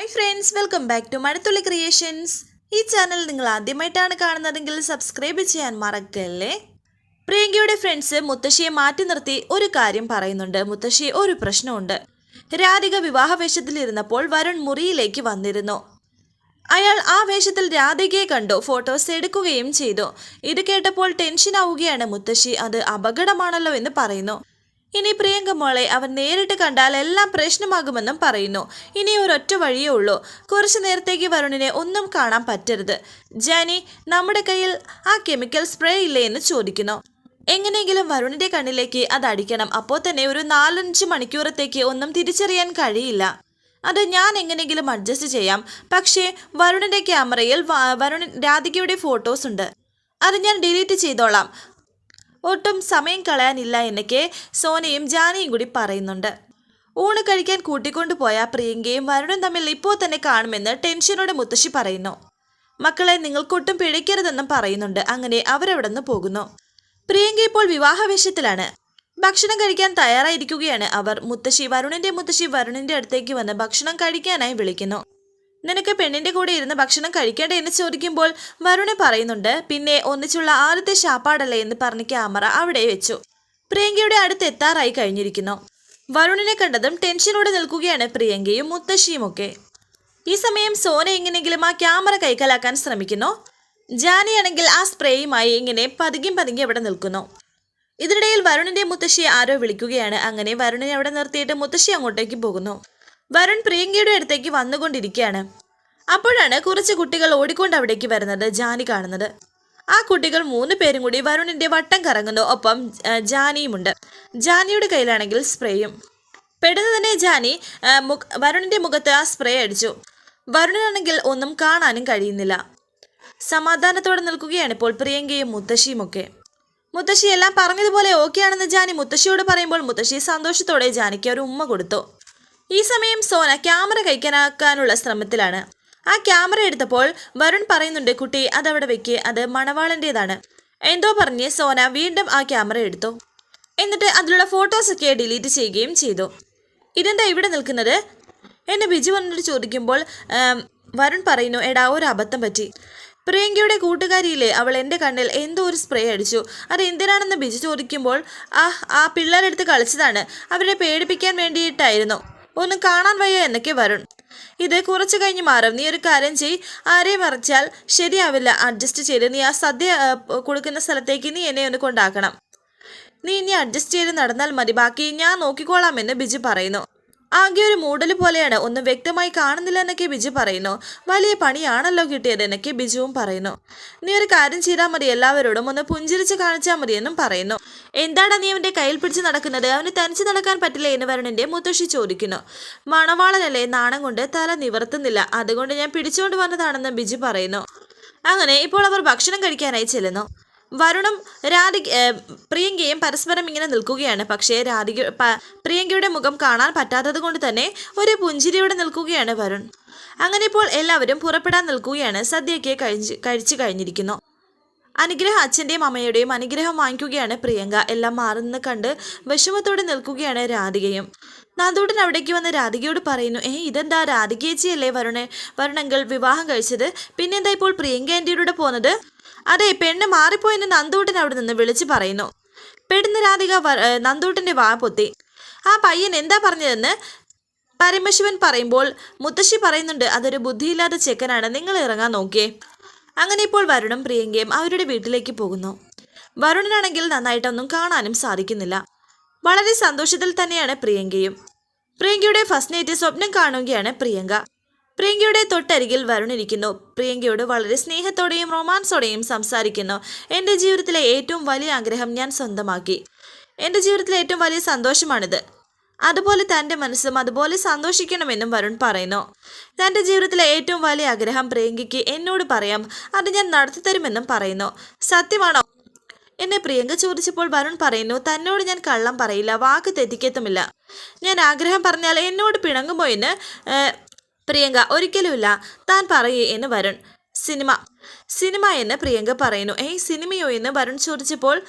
Hi friends welcome back to Mazhathulli creations ഈ channel നിങ്ങൾ ആദ്യമായിട്ടാണ് കാണുന്നതെങ്കിൽ സബ്സ്ക്രൈബ് ചെയ്യാൻ മറക്കല്ലേ? പ്രിയങ്കയുടെ ഫ്രണ്ട്സ് മുത്തശ്ശിയെ മാറ്റി നിർത്തി ഒരു കാര്യം പറയുന്നുണ്ട്. മുത്തശ്ശി ഒരു പ്രശ്നമുണ്ട്. രാധിക വിവാഹ വേഷത്തിലിരുന്നപ്പോൾ വരുൺ മുറിയിലേക്ക് വന്നിരുന്നു. അയാൾ ആ വേഷത്തിൽ രാധികയെ കണ്ടു ഫോട്ടോസ് എടുക്കുകയും ചെയ്തു. ഇത് കേട്ടപ്പോൾ ടെൻഷൻ ആവുകയാണ് മുത്തശ്ശി. അത് അപകടമാണല്ലോ എന്ന് പറയുന്നു. ഇനി പ്രിയങ്ക മോളെ അവൻ നേരിട്ട് കണ്ടാൽ എല്ലാം പ്രശ്നമാകുമെന്നും പറയുന്നു. ഇനി ഒരൊറ്റ വഴിയേ ഉള്ളൂ. കുറച്ചു നേരത്തേക്ക് വരുണിനെ ഒന്നും കാണാൻ പറ്റരുത്. ജാനി നമ്മുടെ കയ്യിൽ ആ കെമിക്കൽ സ്പ്രേ ഇല്ലേ എന്ന് ചോദിക്കുന്നു. എങ്ങനെയെങ്കിലും വരുണിന്റെ കണ്ണിലേക്ക് അത് അടിക്കണം. അപ്പോൾ തന്നെ ഒരു നാലഞ്ച് മണിക്കൂറത്തേക്ക് ഒന്നും തിരിച്ചറിയാൻ കഴിയില്ല. അത് ഞാൻ എങ്ങനെയെങ്കിലും അഡ്ജസ്റ്റ് ചെയ്യാം. പക്ഷേ വരുണിന്റെ ക്യാമറയിൽ വരുണൻ രാധികയുടെ ഫോട്ടോസ് ഉണ്ട്. അത് ഞാൻ ഡിലീറ്റ് ചെയ്തോളാം. ഒട്ടും സമയം കളയാനില്ല എന്നൊക്കെ സോനയും ജാനയും കൂടി പറയുന്നുണ്ട്. ഊണ് കഴിക്കാൻ കൂട്ടിക്കൊണ്ടുപോയ പ്രിയങ്കയും വരുണും തമ്മിൽ ഇപ്പോൾ തന്നെ കാണുമെന്ന് ടെൻഷനോടെ മുത്തശ്ശി പറയുന്നു. മക്കളെ നിങ്ങൾക്കൊട്ടും പിഴയ്ക്കരുതെന്നും പറയുന്നുണ്ട്. അങ്ങനെ അവരവിടെ നിന്ന് പോകുന്നു. പ്രിയങ്ക ഇപ്പോൾ വിവാഹവേഷത്തിലാണ്. ഭക്ഷണം കഴിക്കാൻ തയ്യാറായിരിക്കുകയാണ് അവർ. മുത്തശ്ശി വരുണിന്റെ മുത്തശ്ശി വരുണിന്റെ അടുത്തേക്ക് വന്ന് ഭക്ഷണം കഴിക്കാനായി വിളിക്കുന്നു. നിനക്ക് പെണ്ണിന്റെ കൂടെ ഇരുന്ന് ഭക്ഷണം കഴിക്കേണ്ടേ എന്ന് ചോദിക്കുമ്പോൾ വരുണ് പറയുന്നുണ്ട്. പിന്നെ ഒന്നിച്ചുള്ള ആദ്യത്തെ ശാപ്പാടല്ലേ എന്ന് പറഞ്ഞ് ക്യാമറ അവിടെ വെച്ചു. പ്രിയങ്കയുടെ അടുത്ത് എത്താറായി കഴിഞ്ഞിരിക്കുന്നു. വരുണിനെ കണ്ടതും ടെൻഷനോടെ നിൽക്കുകയാണ് പ്രിയങ്കയും മുത്തശ്ശിയും ഒക്കെ. ഈ സമയം സോന എങ്ങനെങ്കിലും ആ ക്യാമറ കൈക്കലാക്കാൻ ശ്രമിക്കുന്നു. ജാനിയാണെങ്കിൽ ആ സ്പ്രേയുമായി ഇങ്ങനെ പതുങ്ങി പതുങ്ങി അവിടെ നിൽക്കുന്നു. ഇതിനിടയിൽ വരുണിന്റെ മുത്തശ്ശിയെ ആരോ വിളിക്കുകയാണ്. അങ്ങനെ വരുണിനെ അവിടെ നിർത്തിയിട്ട് മുത്തശ്ശി അങ്ങോട്ടേക്ക് പോകുന്നു. വരുൺ പ്രിയങ്കയുടെ അടുത്തേക്ക് വന്നുകൊണ്ടിരിക്കുകയാണ്. അപ്പോഴാണ് കുറച്ച് കുട്ടികൾ ഓടിക്കൊണ്ട് അവിടേക്ക് വരുന്നത് ജാനി കാണുന്നത്. ആ കുട്ടികൾ മൂന്ന് പേരും കൂടി വരുണിന്റെ വട്ടം കറങ്ങുന്നു. ഒപ്പം ജാനിയുമുണ്ട്. ജാനിയുടെ കയ്യിലാണെങ്കിൽ സ്പ്രേയും. പെട്ടെന്ന് തന്നെ ജാനി വരുണിന്റെ മുഖത്ത് ആ സ്പ്രേ അടിച്ചു. വരുണിനാണെങ്കിൽ ഒന്നും കാണാനും കഴിയുന്നില്ല. സമാധാനത്തോടെ നിൽക്കുകയാണ് ഇപ്പോൾ പ്രിയങ്കയും മുത്തശ്ശിയും ഒക്കെ. മുത്തശ്ശി എല്ലാം പറഞ്ഞതുപോലെ ഓക്കെയാണെന്ന് ജാനി മുത്തശ്ശിയോട് പറയുമ്പോൾ മുത്തശ്ശി സന്തോഷത്തോടെ ജാനിക്ക് ഒരു ഉമ്മ കൊടുത്തു. ഈ സമയം സോന ക്യാമറ കൈക്കനാക്കാനുള്ള ശ്രമത്തിലാണ്. ആ ക്യാമറ എടുത്തപ്പോൾ വരുൺ പറയുന്നുണ്ട് കുട്ടി അതവിടെ വെക്ക്. അത് മണവാളന്റെതാണ്. എന്തോ പറഞ്ഞ് സോന വീണ്ടും ആ ക്യാമറ എടുത്തു. എന്നിട്ട് അതിലുള്ള ഫോട്ടോസൊക്കെ ഡിലീറ്റ് ചെയ്യുകയും ചെയ്തു. ഇതെന്താ ഇവിടെ നിൽക്കുന്നത്? എന്നെ ബിജു വന്നിട്ട് ചോദിക്കുമ്പോൾ വരുൺ പറയുന്നു എടാ ഒരു അബദ്ധം പറ്റി. പ്രിയങ്കയുടെ കൂട്ടുകാരിയില്ലേ? അവൾ എന്റെ കണ്ണിൽ എന്തോ ഒരു സ്പ്രേ അടിച്ചു. അത് എന്തിനാണെന്ന് ബിജു ചോദിക്കുമ്പോൾ ആ ആ പിള്ളേരെടുത്ത് കളിച്ചതാണ്. അവരെ പേടിപ്പിക്കാൻ വേണ്ടിയിട്ടായിരുന്നു. ഒന്നും കാണാൻ വയ്യ എന്നൊക്കെ വരുൺ. ഇത് കുറച്ച് കഴിഞ്ഞ് മാറും. നീ ഒരു കാര്യം ചെയ്. ആരെയും മറിച്ചാൽ ശരിയാവില്ല. അഡ്ജസ്റ്റ് ചെയ്ത് നീ ആ സദ്യ കൊടുക്കുന്ന സ്ഥലത്തേക്ക് നീ എന്നെ ഒന്ന് കൊണ്ടാക്കണം. നീ ഇനി അഡ്ജസ്റ്റ് ചെയ്ത് നടന്നാൽ മതി. ബാക്കി ഞാൻ നോക്കിക്കോളാമെന്ന് ബിജു പറയുന്നു. ആകെ ഒരു മൂടൽ പോലെയാണ്. ഒന്നും വ്യക്തമായി കാണുന്നില്ല എന്നൊക്കെ ബിജു പറയുന്നു. വലിയ പണിയാണല്ലോ കിട്ടിയത് എന്നൊക്കെ ബിജുവും പറയുന്നു. നീ ഒരു കാര്യം ചെയ്താൽ മതി എല്ലാവരോടും ഒന്ന് പുഞ്ചിരിച്ച് കാണിച്ചാൽ മതി എന്നും പറയുന്നു. എന്താണ് നീ അവന്റെ കയ്യിൽ പിടിച്ച് നടക്കുന്നത്? അവന് തനിച്ച് നടക്കാൻ പറ്റില്ല എന്ന് വരുണിന്റെ മുത്തശ്ശി ചോദിക്കുന്നു. മണവാളനല്ലേ നാണം കൊണ്ട് തല നിവർത്തുന്നില്ല. അതുകൊണ്ട് ഞാൻ പിടിച്ചുകൊണ്ട് വന്നതാണെന്ന് ബിജു പറയുന്നു. അങ്ങനെ ഇപ്പോൾ അവർ ഭക്ഷണം കഴിക്കാനായി ചെല്ലുന്നു. വരുണും രാധിക പ്രിയങ്കയും പരസ്പരം ഇങ്ങനെ നിൽക്കുകയാണ്. പക്ഷേ രാധിക പ്രിയങ്കയുടെ മുഖം കാണാൻ പറ്റാത്തത് കൊണ്ട് തന്നെ ഒരു പുഞ്ചിരിയോടെ നിൽക്കുകയാണ് വരുൺ. അങ്ങനെ ഇപ്പോൾ എല്ലാവരും പുറപ്പെടാൻ നിൽക്കുകയാണ്. സദ്യയ്ക്ക് കഴിച്ച് കഴിച്ചു കഴിഞ്ഞിരിക്കുന്നു. അനുഗ്രഹ അച്ഛന്റെയും അമ്മയുടെയും അനുഗ്രഹം വാങ്ങിക്കുകയാണ് പ്രിയങ്ക. എല്ലാം മാറുന്ന കണ്ട് വിഷമത്തോടെ നിൽക്കുകയാണ് രാധികയും. നാദൂട്ടൻ അവിടേക്ക് വന്ന് രാധികയോട് പറയുന്നു ഏ ഇതെന്താ? രാധികേച്ചിയല്ലേ വരുണെ വരുണെങ്കിൽ വിവാഹം കഴിച്ചത്? പിന്നെന്താ ഇപ്പോൾ പ്രിയങ്ക ആന്റിയുടെ പോകുന്നത് അതെ പെണ്ണ് മാറിപ്പോയെന്ന് നന്ദൂട്ടൻ അവിടെ നിന്ന് വിളിച്ചു പറയുന്നു. പെടുന്ന രാധിക നന്ദൂട്ടന്റെ വാ പൊത്തി. ആ പയ്യൻ എന്താ പറഞ്ഞതെന്ന് പരമശിവൻ പറയുമ്പോൾ മുത്തശ്ശി പറയുന്നുണ്ട് അതൊരു ബുദ്ധിയില്ലാത്ത ചെക്കനാണ്. നിങ്ങൾ ഇറങ്ങാൻ നോക്കിയേ. അങ്ങനെ ഇപ്പോൾ വരുണും പ്രിയങ്കയും അവരുടെ വീട്ടിലേക്ക് പോകുന്നു. വരുണനാണെങ്കിൽ നന്നായിട്ടൊന്നും കാണാനും സാധിക്കുന്നില്ല. വളരെ സന്തോഷത്തിൽ തന്നെയാണ് പ്രിയങ്കയും. പ്രിയങ്കയുടെ ഫസ്റ്റ് നൈറ്റ് സ്വപ്നം കാണുകയാണ് പ്രിയങ്ക. പ്രിയങ്കയുടെ തൊട്ടരികിൽ വരുണിരിക്കുന്നു. പ്രിയങ്കയോട് വളരെ സ്നേഹത്തോടെയും റൊമാൻസോടെയും സംസാരിക്കുന്നു. എന്റെ ജീവിതത്തിലെ ഏറ്റവും വലിയ ആഗ്രഹം ഞാൻ സ്വന്തമാക്കി. എന്റെ ജീവിതത്തിലെ ഏറ്റവും വലിയ സന്തോഷമാണിത്. അതുപോലെ തന്റെ മനസ്സും അതുപോലെ സന്തോഷിക്കണമെന്നും വരുൺ പറയുന്നു. തന്റെ ജീവിതത്തിലെ ഏറ്റവും വലിയ ആഗ്രഹം പ്രിയങ്കയ്ക്ക് എന്നോട് പറയാം. അത് ഞാൻ നടത്തിത്തരുമെന്നും പറയുന്നു. സത്യമാണോ? എന്നെ പ്രിയങ്ക ചോദിച്ചപ്പോൾ വരുൺ പറയുന്നു തന്നോട് ഞാൻ കള്ളം പറയില്ല വാക്ക് തെറ്റിക്കത്തുമില്ല. ഞാൻ ആഗ്രഹം പറഞ്ഞാൽ എന്നോട് പിണങ്ങുമോ എന്ന് പ്രിയങ്ക ഒരിക്കലുമില്ല. താൻ പറയേ എന്ന് വരുൺ. സിനിമ. സിനിമ എന്ന് പ്രിയങ്ക പറയുന്നു. ഏയ് സിനിമയോ എന്ന് വരുൺ ചോദിച്ചപ്പോൾ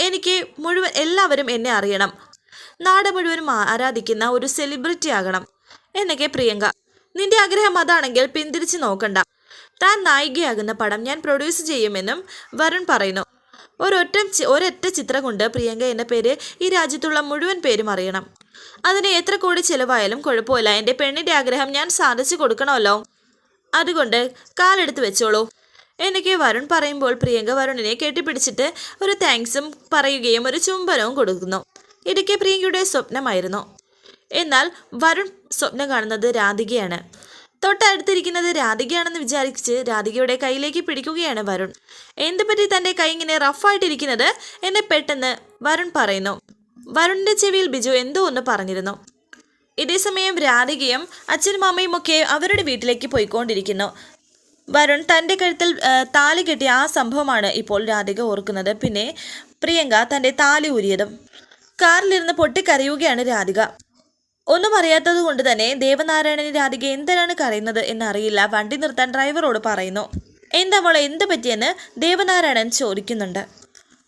എനിക്ക് മുഴുവൻ എല്ലാവരും എന്നെ അറിയണം. നാട് മുഴുവനും ആരാധിക്കുന്ന ഒരു സെലിബ്രിറ്റി ആകണം എന്നൊക്കെ പ്രിയങ്ക. നിന്റെ ആഗ്രഹം അതാണെങ്കിൽ പിന്തിരിച്ച് നോക്കണ്ട. താൻ നായികയാകുന്ന പടം ഞാൻ പ്രൊഡ്യൂസ് ചെയ്യുമെന്നും വരുൺ പറയുന്നു. ഒരൊറ്റ ഒരൊറ്റ ചിത്രം കൊണ്ട് പ്രിയങ്ക എന്ന പേര് ഈ രാജ്യത്തുള്ള മുഴുവൻ പേരും അറിയണം. അതിന് എത്ര കോടി ചിലവായാലും കുഴപ്പമില്ല. എന്റെ പെണ്ണിന്റെ ആഗ്രഹം ഞാൻ സാധിച്ചു കൊടുക്കണമല്ലോ. അതുകൊണ്ട് കാലെടുത്ത് വെച്ചോളൂ. എനിക്ക് വരുൺ പറയുമ്പോൾ പ്രിയങ്ക വരുണിനെ കെട്ടിപ്പിടിച്ചിട്ട് ഒരു താങ്ക്സും പറയുകയും ഒരു ചുംബനവും കൊടുക്കുന്നു. ഇതൊക്കെ പ്രിയങ്കയുടെ സ്വപ്നമായിരുന്നു. എന്നാൽ വരുൺ സ്വപ്നം കാണുന്നത് രാധികയാണ്. തൊട്ടടുത്തിരിക്കുന്നത് രാധികയാണെന്ന് വിചാരിച്ച് രാധികയുടെ കയ്യിലേക്ക് പിടിക്കുകയാണ് വരുൺ. എന്തുപറ്റി തന്റെ കൈ ഇങ്ങനെ റഫായിട്ടിരിക്കുന്നത് എന്നെ പെട്ടെന്ന് വരുൺ പറയുന്നു. വരുണിന്റെ ചെവിയിൽ ബിജു എന്തോ ഒന്ന് പറഞ്ഞിരുന്നു. ഇതേസമയം രാധികയും അച്ഛനും അമ്മയും ഒക്കെ അവരുടെ വീട്ടിലേക്ക് പോയിക്കൊണ്ടിരിക്കുന്നു. വരുൺ തന്റെ കഴുത്തിൽ താലി കെട്ടിയ ആ സംഭവമാണ് ഇപ്പോൾ രാധിക ഓർക്കുന്നത്. പിന്നെ പ്രിയങ്ക തന്റെ താലി ഊരിയതും. കാറിലിരുന്ന് പൊട്ടിക്കരയുകയാണ് രാധിക. ഒന്നും അറിയാത്തത് കൊണ്ട് തന്നെ ദേവനാരായണന് രാധിക എന്തിനാണ് കരയുന്നത് എന്നറിയില്ല. വണ്ടി നിർത്താൻ ഡ്രൈവറോട് പറയുന്നു. എന്താ മോളെ എന്ത് പറ്റിയെന്ന് ദേവനാരായണൻ ചോദിക്കുന്നുണ്ട്.